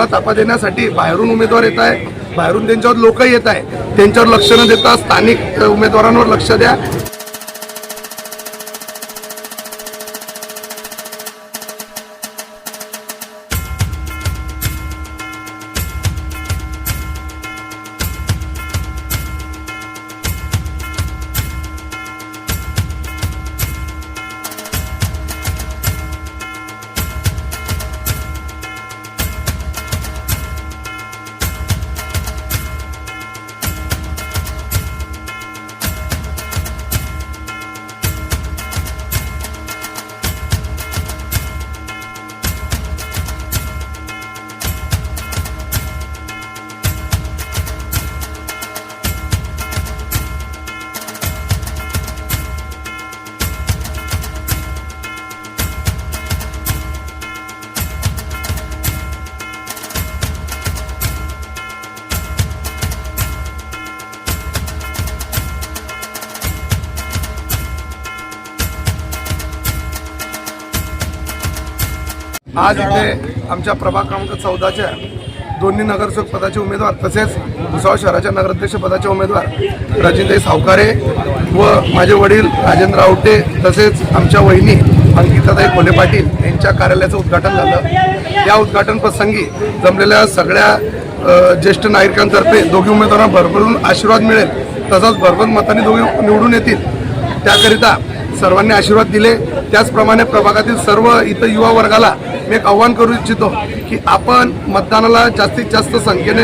आपला तापा देण्यासाठी बाहेरून उमेदवार येत आहे. बाहेरून त्यांच्यावर लोक येत आहे त्यांच्यावर लक्ष न देता स्थानिक उमेदवारांवर लक्ष द्या. आज इथे आमच्या प्रभाग क्रमांक चौदाच्या दोन्ही नगरसेवक पदाचे उमेदवार तसेच भुसावळ शहराच्या नगराध्यक्ष पदाचे उमेदवार रजिंताई सावकारे व माझे वडील राजेंद्र आवटे तसेच आमच्या वहिनी अंकिताताई खोले पाटील यांच्या कार्यालयाचं उद्घाटन झालं. या उद्घाटन प्रसंगी जमलेल्या सगळ्या ज्येष्ठ नागरिकांतर्फे दोघी उमेदवारांना भरभरून आशीर्वाद मिळेल तसंच भरभरून मतांनी दोघी निवडून येतील. त्याकरिता सर्वांनी आशीर्वाद दिले. त्याचप्रमाणे प्रभागातील सर्व इथं युवा वर्गाला मी एक आव्हान करू इच्छितो की आपण मतदानाला जास्तीत जास्त संख्येने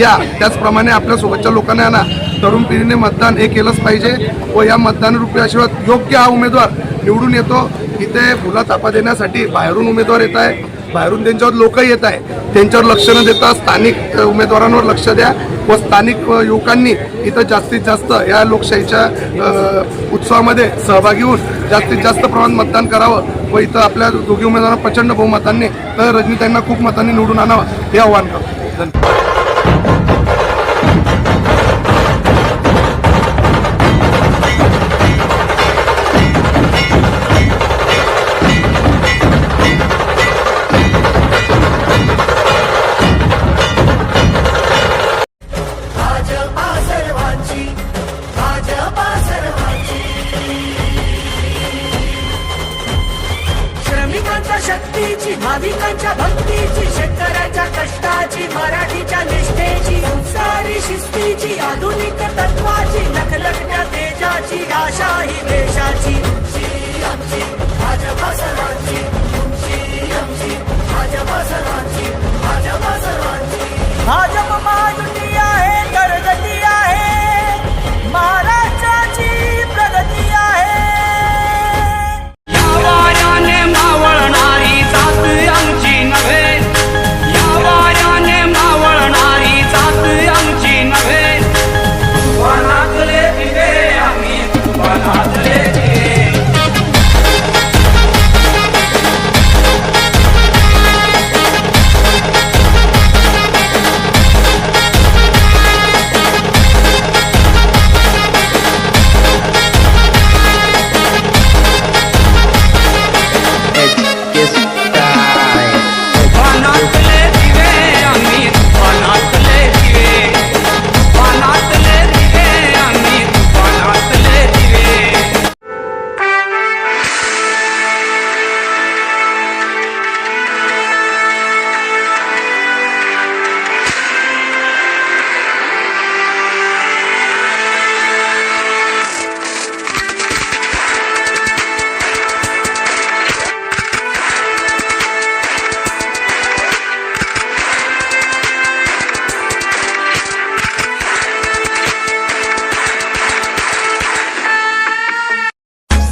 या. त्याचप्रमाणे आपल्या सोबतच्या लोकांना आणा तरुण पिढीने मतदान हे केलंच पाहिजे व या मतदान रुपये आशीर्वाद योग्य हा उमेदवार निवडून येतो. इथे फुला तापा देण्यासाठी बाहेरून उमेदवार येत आहे. बाहेरून त्यांच्यावर लोक येत आहे. त्यांच्यावर लक्ष न देता स्थानिक उमेदवारांवर लक्ष द्या व स्थानिक युवकांनी इथं जास्तीत जास्त या लोकशाहीच्या उत्सवामध्ये सहभागी होऊन जास्तीत जास्त प्रमाणात मतदान करावं व इथं आपल्या दोघी उमेदवारांना प्रचंड बहुमतांनी तर रजनीताईंना खूप मतांनी निवडून आणावं हे आव्हान करतो. शक्तीची भाविकांच्या भक्तीची शेतकऱ्याच्या कष्टाची